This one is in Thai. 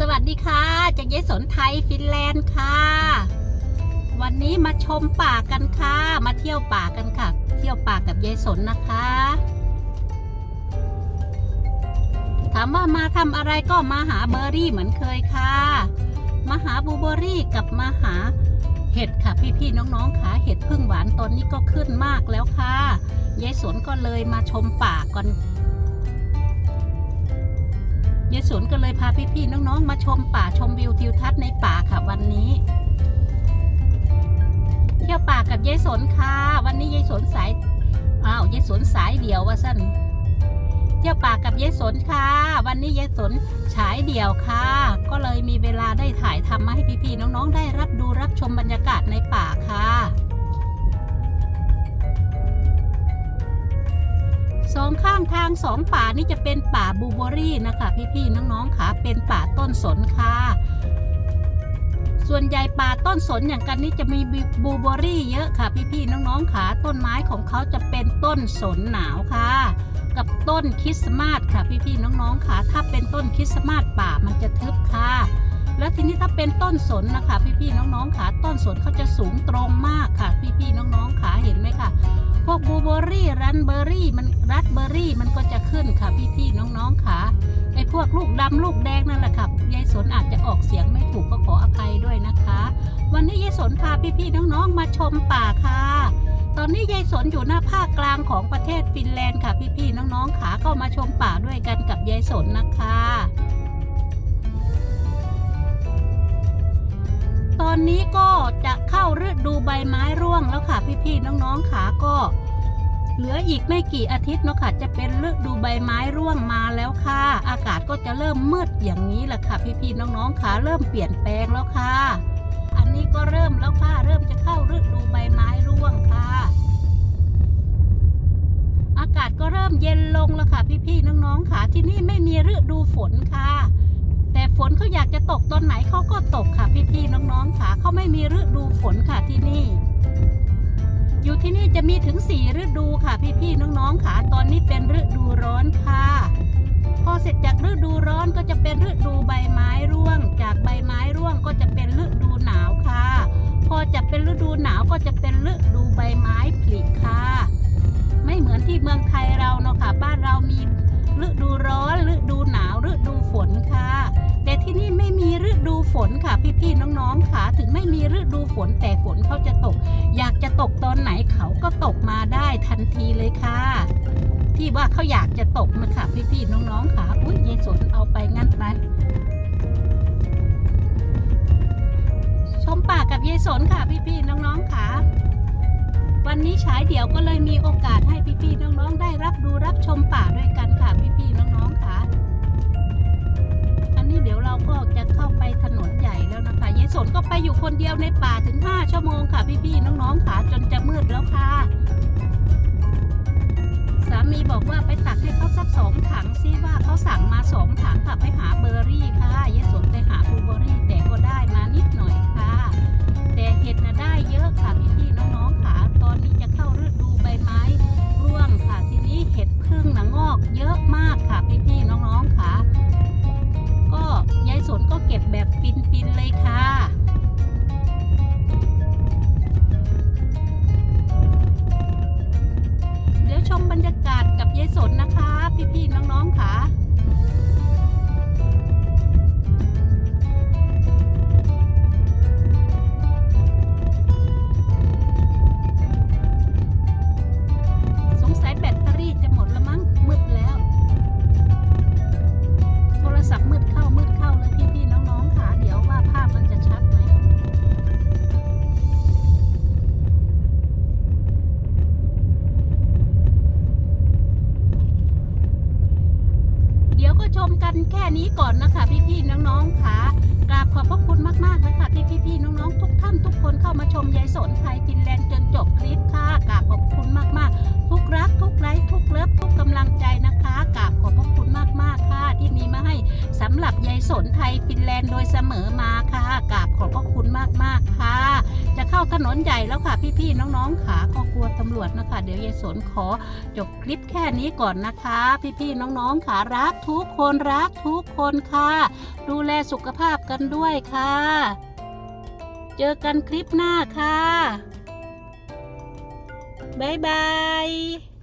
สวัสดีค่ะ จากยายสนไทยฟินแลนด์ค่ะ วันนี้มาชมป่ากันค่ะ มาเที่ยวป่ากันค่ะ เที่ยวป่ากับยายสนนะคะ ถามว่ามาทำอะไรก็มาหาเบอร์รี่เหมือนเคยค่ะ มาหาบูเบอร์รี่กับมาหาเห็ดค่ะพี่ๆน้องๆค่ะเห็ดพึ่งหวานตอนนี้ก็ขึ้นมากแล้วค่ะยายสนก็เลยมาชมป่าก่อน ยายสวนก็เลยพาพี่ๆน้องๆ มาชมป่าชมวิวทิวทัศน์ในป่าค่ะวันนี้ เที่ยวป่ากับยายสนค่ะ วันนี้ยายสนสายอ้าวยายสนสายเดี่ยวว่าสั้นเที่ยวป่ากับยายสนค่ะ วันนี้ยายสนฉายเดี่ยวค่ะ ก็เลยมีเวลาได้ถ่ายทำมาให้พี่ๆน้องๆ ได้รับดูรับชมบรรยากาศในป่าค่ะ สองข้างทางสองป่านี่จะเป็นป่าบูเบอรี่นะคะ พี่ๆน้องๆค่ะเป็นป่าต้นสนค่ะส่วนใหญ่ป่าต้นสนอย่างกันนี่จะมีบูเบอรี่เยอะค่ะ พี่ๆน้องๆค่ะต้นไม้ของเขาจะเป็นต้นสนหนาวค่ะ กับต้นคริสต์มาสค่ะ พี่ๆน้องๆค่ะถ้าเป็นต้นคริสต์มาสป่ามันจะทึบค่ะ แล้วทีนี้ถ้าเป็นต้นสนนะคะพี่ๆน้องๆค่ะต้นสนเขาจะสูงตรงมากค่ะ พี่ๆน้องๆค่ะเห็นไหมคะพวกบูเบอร์รี่รันเบอร์รี่มันรัดเบอร์รี่มันก็จะขึ้นค่ะพี่ๆน้องๆค่ะไอ้พวกลูกดำลูกแดงนั่นแหละค่ะยายสนอาจจะออกเสียงไม่ถูกก็ขออภัยด้วยนะคะ วันนี้ยายสนพาพี่ๆน้องๆมาชมป่าค่ะ ตอนนี้ยายสนอยู่หน้าภาคกลางของประเทศฟินแลนด์ค่ะพี่ๆน้องๆค่ะก็มาชมป่าด้วยกันกับยายสนนะคะ อนนี้ก็จะเข้าฤดูใบไม้ร่วงแล้วค่ะ พี่ๆน้องๆค่ะก็ เหลืออีกไม่กี่อาทิตย์เนาะค่ะ จะเป็นฤดูใบไม้ร่วงมาแล้วค่ะ อากาศก็จะเริ่มมืดอย่างนี้แหละค่ะ พี่ๆน้องๆค่ะเริ่มเปลี่ยนแปลงแล้วค่ะ อันนี้ก็เริ่มแล้วค่ะเริ่มจะเข้าฤดูใบไม้ร่วงค่ะ อากาศก็เริ่มเย็นลงแล้วค่ะ พี่ๆน้องๆค่ะที่นี่ไม่มีฤดูฝนค่ะ ตกตอนไหนเขาก็ตกค่ะพี่ๆน้องๆค่ะเขาไม่มีฤดูฝนค่ะที่นี่ อยู่ที่นี่จะมีถึงสี่ฤดูค่ะพี่ๆน้องๆค่ะตอนนี้เป็นฤดูร้อนค่ะ พอเสร็จจากฤดูร้อนก็จะเป็นฤดูใบไม้ร่วง จากใบไม้ร่วงก็จะเป็นฤดูหนาวค่ะ พอจะเป็นฤดูหนาวก็จะเป็นฤดูใบไม้ผลิค่ะ ไม่เหมือนที่เมืองไทยเราเนาะค่ะ บ้านเรามีฤดูร้อนฤดูหนาวฤดูฝนค่ะ ฝนค่ะพี่ๆน้องๆค่ะถึงไม่มีฤดูฝนแต่ฝนเขาจะตก อยากจะตกตอนไหนเขาก็ตกมาได้ทันทีเลยค่ะ ที่ว่าเขาอยากจะตกนะค่ะพี่ๆน้องๆค่ะอุ้ยยายสนเอาไปงั้นไปชมป่ากับยายสนค่ะพี่ๆน้องๆค่ะวันนี้ฉายเดี่ยวก็เลยมีโอกาสให้พี่ๆน้องๆได้รับดูรับชมป่าด้วยกันค่ะพี่ๆน้องๆค่ะ สนก็ไปอยู่คนเดียวในป่าถึง 5 ชั่วโมงค่ะพี่ๆน้องๆค่ะจนจะมืดแล้วค่ะ สามีบอกว่าไปตักให้เขาสักสองถังซิว่าเขาสั่งมาสองถังค่ะไปหาเบอร์รี่ค่ะยายสนไปหาบลูเบอร์รี่แต่ก็ได้มานิดหน่อยค่ะ นแค่นี้ก่อนนะคะพี่ๆน้องๆค่ะกราบขอบพระคุณมากๆนะคะที่พี่ๆน้องๆทุกท่านทุกคนเข้ามาชมยายสนไทยฟินแลนด์จนจบคลิปค่ะกราบขอบคุณมากๆ ทุกรักทุกไลค์ทุกเลิฟทุกกำลังใจนะคะกราบขอบพระคุณมากๆค่ะ ที่มีมาให้สำหรับยายสนไทยฟินแลนด์โดยเสมอมา ถนนใหญ่แล้วค่ะพี่ๆน้องๆขาก็กลัวตำรวจนะคะ เดี๋ยวยายสนขอจบคลิปแค่นี้ก่อนนะคะ พี่ๆน้องๆขารักทุกคนรักทุกคนค่ะ ดูแลสุขภาพกันด้วยค่ะ เจอกันคลิปหน้าค่ะบ๊ายบาย